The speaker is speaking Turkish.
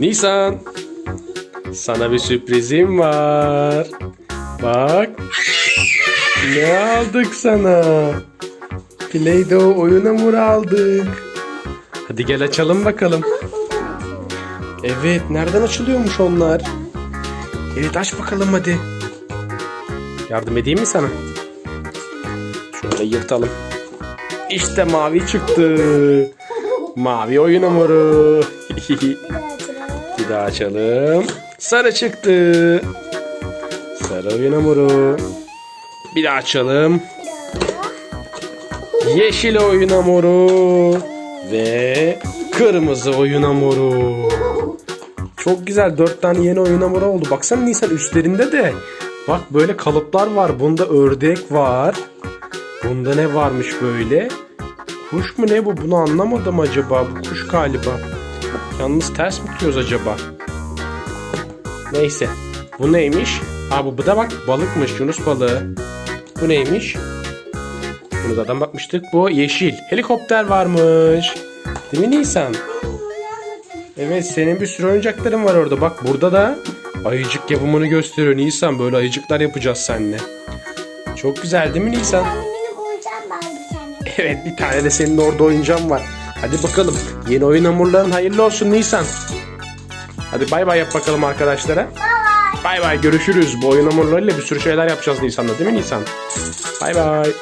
Nisan. Sana bir sürprizim var. Bak. Ne aldık sana? Play-Doh oyun hamuru aldık. Hadi gel açalım bakalım. Evet, nereden açılıyormuş onlar? Evet, aç bakalım hadi. Yardım edeyim mi sana? Şöyle yırtalım. İşte mavi çıktı. Mavi oyun hamuru. Bir daha açalım. Sarı çıktı. Sarı oyun hamuru. Bir daha açalım. Yeşil oyun hamuru. Ve kırmızı oyun hamuru. Çok güzel. Dört tane yeni oyun hamuru oldu. Baksana Nisan üstlerinde de. Bak böyle kalıplar var. Bunda ördek var. Bunda ne varmış böyle? Kuş mu ne bu? Bunu anlamadım acaba. Bu kuş galiba. Yalnız ters mi tutuyoruz acaba? Neyse. Bu neymiş? Aa bu, bu da bak balıkmış. Yunus balığı. Bu neymiş? Bunu zaten bakmıştık. Bu yeşil. Helikopter varmış. Değil mi Nisan? Evet senin bir sürü oyuncakların var orada. Bak burada da ayıcık yapımını gösteriyor Nisan. Böyle ayıcıklar yapacağız seninle. Çok güzel değil mi Nisan? Benim oyuncağım var bir tane. Evet bir tane de senin orada oyuncağın var. Hadi bakalım. Yeni oyun hamurların hayırlı olsun Nisan. Hadi bay bay yap bakalım arkadaşlara. Bay bay görüşürüz. Bu oyun hamurlarıyla bir sürü şeyler yapacağız Nisan'da değil mi Nisan? Bay bay.